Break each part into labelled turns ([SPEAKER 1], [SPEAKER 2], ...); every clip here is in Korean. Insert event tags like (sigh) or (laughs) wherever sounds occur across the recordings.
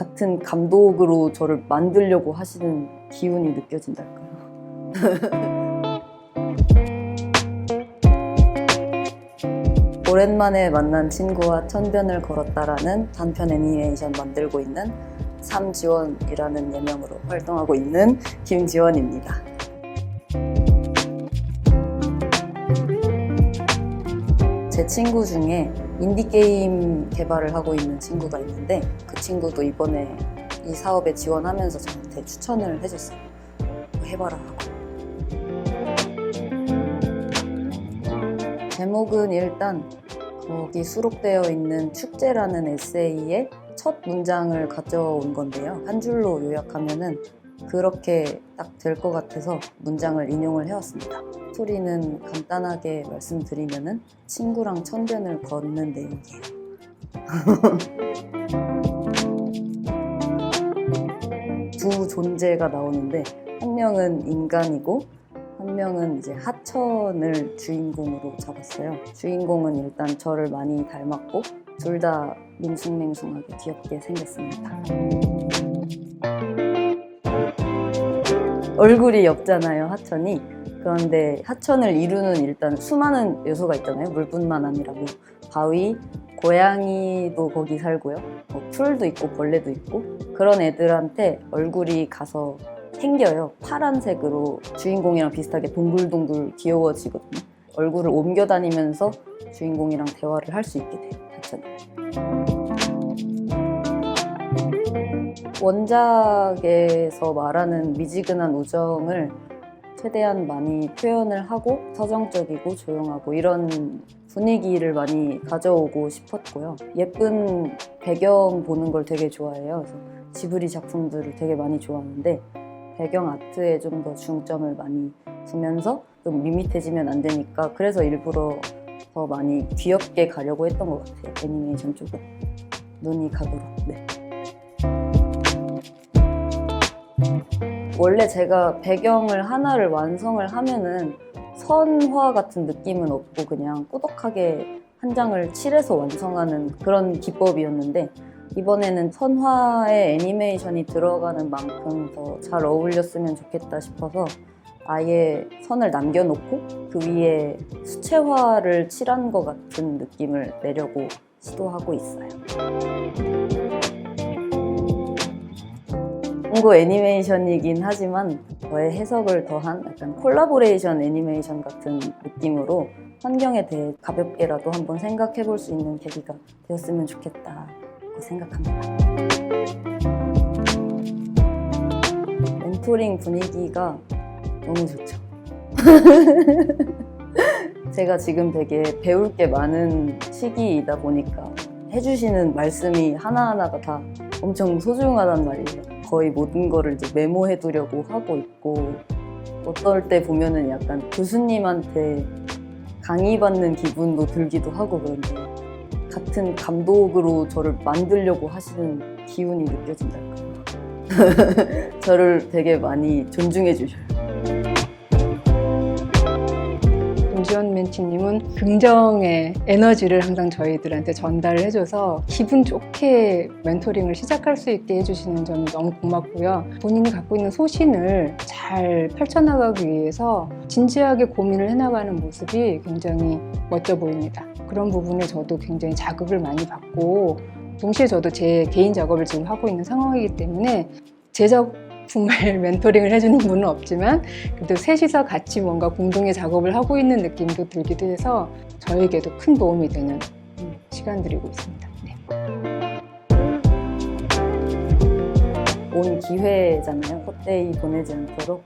[SPEAKER 1] 같은 감독으로 저를 만들려고 하시는 기운이 느껴진달까요. (laughs) 오랜만에 만난 친구와 천변을 걸었다라는 단편 애니메이션 만들고 있는 삼지원이라는 예명으로 활동하고 있는 김지원입니다. 제 친구 중에 인디게임 개발을 하고 있는 친구가 있는데 그 친구도 이번에 이 사업에 지원하면서 저한테 추천을 해줬어요. 뭐 해봐라 하고. 제목은 일단 거기 수록되어 있는 축제라는 에세이의 첫 문장을 가져온 건데요. 한 줄로 요약하면은 그렇게 딱 될 것 같아서 문장을 인용을 해왔습니다. 스토리는 간단하게 말씀드리면은 친구랑 천변을 걷는 내용이에요. (laughs) 두 존재가 나오는데 한 명은 인간이고 한 명은 이제 하천을 주인공으로 잡았어요. 주인공은 일단 저를 많이 닮았고 둘 다 밍숭맹숭하게 귀엽게 생겼습니다. 얼굴이 엽잖아요, 하천이. 그런데 하천을 이루는 일단 수많은 요소가 있잖아요. 물뿐만 아니라 뭐 바위, 고양이도 거기 살고요. 뭐 풀도 있고 벌레도 있고 그런 애들한테 얼굴이 가서 생겨요. 파란색으로 주인공이랑 비슷하게 동글동글 귀여워지거든요. 얼굴을 옮겨 다니면서 주인공이랑 대화를 할 수 있게 돼요. 하천이. 원작에서 말하는 미지근한 우정을 최대한 많이 표현을 하고 서정적이고 조용하고 이런 분위기를 많이 가져오고 싶었고요. 예쁜 배경 보는 걸 되게 좋아해요. 그래서 지브리 작품들을 되게 많이 좋아하는데 배경 아트에 좀 더 중점을 많이 두면서 좀 밋밋해지면 안 되니까 그래서 일부러 더 많이 귀엽게 가려고 했던 것 같아요. 애니메이션 쪽은. 눈이 각으로. 네. 원래 제가 배경을 하나를 완성을 하면은 선화 같은 느낌은 없고 그냥 꾸덕하게 한 장을 칠해서 완성하는 그런 기법이었는데 이번에는 선화에 애니메이션이 들어가는 만큼 더 잘 어울렸으면 좋겠다 싶어서 아예 선을 남겨놓고 그 위에 수채화를 칠한 것 같은 느낌을 내려고 시도하고 있어요. 홍보 애니메이션이긴 하지만 저의 해석을 더한 약간 콜라보레이션 애니메이션 같은 느낌으로 환경에 대해 가볍게라도 한번 생각해 볼 수 있는 계기가 되었으면 좋겠다고 생각합니다. 멘토링 분위기가 너무 좋죠. (laughs) 제가 지금 되게 배울 게 많은 시기이다 보니까 해주시는 말씀이 하나하나가 다 엄청 소중하단 말이에요. 거의 모든 거를 이제 메모해 두려고 하고 있고 어떨 때 보면은 약간 교수님한테 강의받는 기분도 들기도 하고 그런데 같은 감독으로 저를 만들려고 하시는 기운이 느껴진달까요. (laughs) 저를 되게 많이 존중해 주셔요.
[SPEAKER 2] 김지원 멘티님은 긍정의 에너지를 항상 저희들한테 전달을 해줘서 기분 좋게 멘토링을 시작할 수 있게 해주시는 점이 너무 고맙고요. 본인이 갖고 있는 소신을 잘 펼쳐나가기 위해서 진지하게 고민을 해나가는 모습이 굉장히 멋져 보입니다. 그런 부분에 저도 굉장히 자극을 많이 받고 동시에 저도 제 개인 작업을 지금 하고 있는 상황이기 때문에 제 작 품을 (laughs) 멘토링을 해주는 분은 없지만 그래도 셋이서 같이 뭔가 공동의 작업을 하고 있는 느낌도 들기도 해서 저에게도 큰 도움이 되는 음, 시간들이고 있습니다. 네.
[SPEAKER 1] 온 기회잖아요. 헛되이 보내지 않도록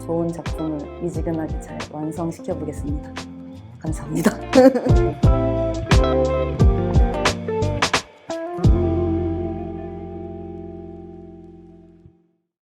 [SPEAKER 1] 좋은 작품을 미지근하게 잘 완성시켜 보겠습니다. 감사합니다. (laughs)